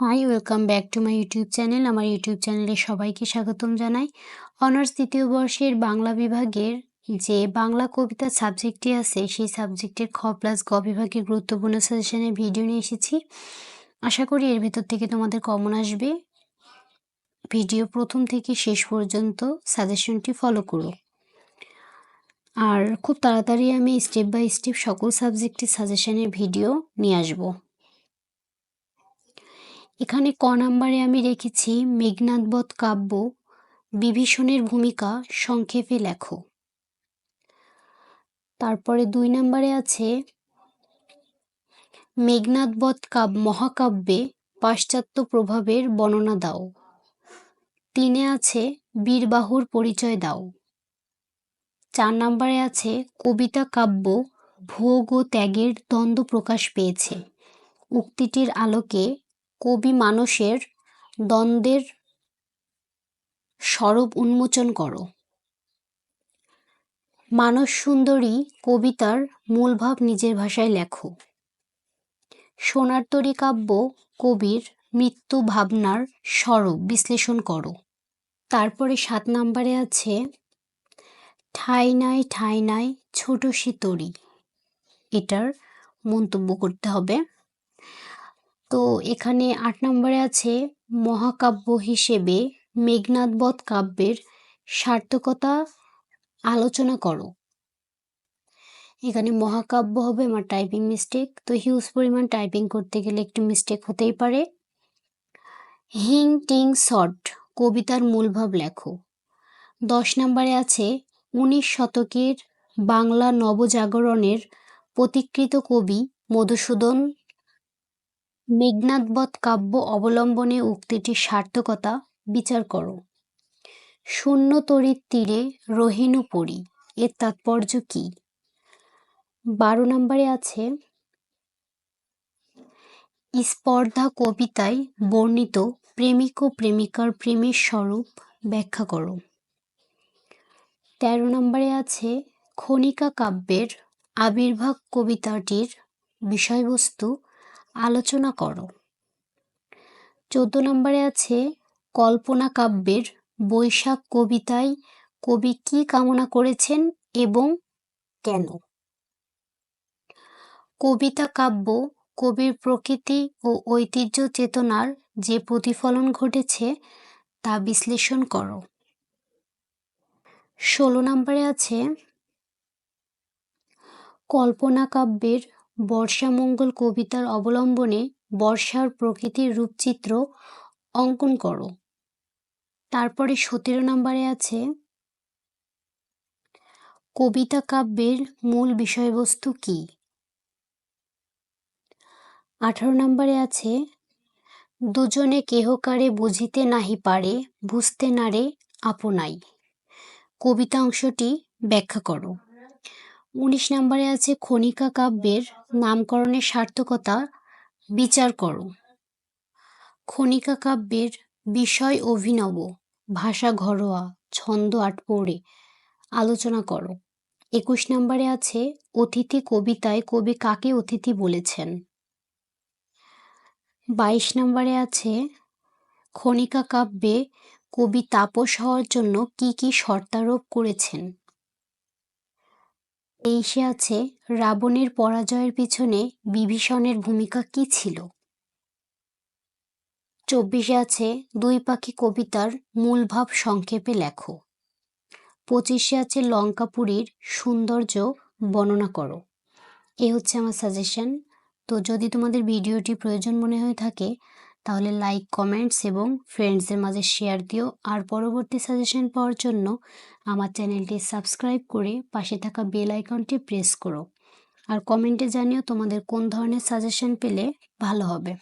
Hi welcome back to my YouTube channel আমার YouTube চ্যানেলে সবাইকে স্বাগতম জানাই। অনার্স দ্বিতীয় বর্ষের বাংলা বিভাগের যে বাংলা কবিতা সাবজেক্টটি আছে, সেই সাবজেক্টের খ প্লাস গ বিভাগের গুরুত্বপূর্ণ সাজেশনের ভিডিও নিয়ে এসেছি। আশা করি এর ভেতর থেকে তোমাদের কমন আসবে। ভিডিও প্রথম থেকে শেষ পর্যন্ত সাজেশনটি ফলো করো। আর খুব তাড়াতাড়ি আমি স্টেপ বাই স্টেপ সকল সাবজেক্টের সাজেশনের ভিডিও নিয়ে আসব। এখানে ক নাম্বারে আমি রেখেছি মেঘনাদবধ কাব্য, বিভীষণের ভূমিকা, সংক্ষেপে লেখো। তারপরে দুই নাম্বারে আছে মেঘনাদবধ কাব, মহাকাব্যে পাশ্চাত্য প্রভাবের বর্ণনা দাও। তিনে আছে বীরবাহুর পরিচয় দাও। চার নাম্বারে আছে কবিতা কাব্য, ভোগ ও ত্যাগের দ্বন্দ্ব প্রকাশ পেয়েছে। উক্তিটির আলোকে কবি মানুষের দ্বন্দ্বের স্বরূপ উন্মোচন করো। মানস সুন্দরী কবিতার মূল ভাব নিজের ভাষায় লেখো। সোনার তরী কাব্য কবির মৃত্যু ভাবনার স্বরূপ বিশ্লেষণ করো। তারপরে সাত নম্বরে আছে, ঠাই নাই ঠাই নাই, ছোট তরি। এটার মন্তব্য করতে হবে। তো এখানে আট নম্বরে আছে মহাকাব্য হিসেবে মেঘনাথবধ কাব্যের সার্থকতা আলোচনা করো। এখানে মহাকাব্য হবে আমার টাইপিং মিস্টেক তো হিউজ পরিমাণ টাইপিং করতে গেলে একটু মিস্টেক হতেই পারে। হিং টিং শর্ট, কবিতার মূলভাব লেখো। দশ নম্বরে আছে উনিশ শতকের বাংলা নবজাগরণের প্রতিকৃত কবি মধুসূদন মেঘনাদবধ কাব্য অবলম্বনে উক্তিটির সার্থকতা, বিচার করো। শূন্য তরির তীরে রহিনু পড়ি, এর তাৎপর্য কি? বারো নম্বরে আছে, স্পর্ধা কবিতায় বর্ণিত প্রেমিক ও প্রেমিকার প্রেমের স্বরূপ ব্যাখ্যা করো। তেরো নম্বরে আছে, খনিকা কাব্যের আবির্ভাব কবিতাটির বিষয়বস্তু আলোচনা করো। চোদ্দ নম্বরে আছে, কল্পনা কাব্যের বৈশাখ কবিতায় কবি কি কামনা করেছেন এবং কেন? কবিতা কাব্য, কবির প্রকৃতি ও ঐতিহ্য চেতনার যে প্রতিফলন ঘটেছে তা বিশ্লেষণ করো। ষোলো নম্বরে আছে, কল্পনা কাব্যের বর্ষামঙ্গল কবিতার অবলম্বনে বর্ষার প্রকৃতির রূপচিত্র অঙ্কন করো। তারপরে সতেরো নম্বরে আছে, কবিতা কাব্যের মূল বিষয়বস্তু কি? আঠারো নম্বরে আছে, দুজনে কেহকারে বুঝিতে নাহি পারে, বুঝতে নারে আপনাই কবিতা অংশটি ব্যাখ্যা করো। উনিশ নম্বরে আছে খনিকা কাব্যের নামকরণের সার্থকতা, বিচার করো। খনিকা কাব্যের বিষয় অভিনব, ভাষা ঘরোয়া, ছন্দ আটপৌড়ে আলোচনা করো। একুশ নম্বরে আছে অতিথি কবিতায় কবি কাকে অতিথি বলেছেন? বাইশ নম্বরে আছে খনিকা কাব্যে কবি তাপস হওয়ার জন্য কি কি শর্তারোপ করেছেন? তেইশে আছে রাবণের পরাজয়ের পিছনে বিভীষণের ভূমিকা কি ছিল? চব্বিশে আছে দুই পাখি কবিতার মূল ভাব সংক্ষেপে লেখো। পঁচিশে আছে লঙ্কাপুরীর সৌন্দর্য বর্ণনা করো। এ হচ্ছে আমার সাজেশন তো যদি তোমাদের ভিডিওটি প্রয়োজন মনে হয়ে থাকে তাহলে লাইক কমেন্টস এবং ফ্রেন্ডসদের মাঝে শেয়ার দিও। আর পরবর্তী সাজেশন পাওয়ার জন্য আমার চ্যানেলটি সাবস্ক্রাইব করে পাশে থাকা বেল আইকনটি প্রেস করো। আর কমেন্টে জানিও তোমাদের কোন ধরনের সাজেশন পেলে ভালো হবে।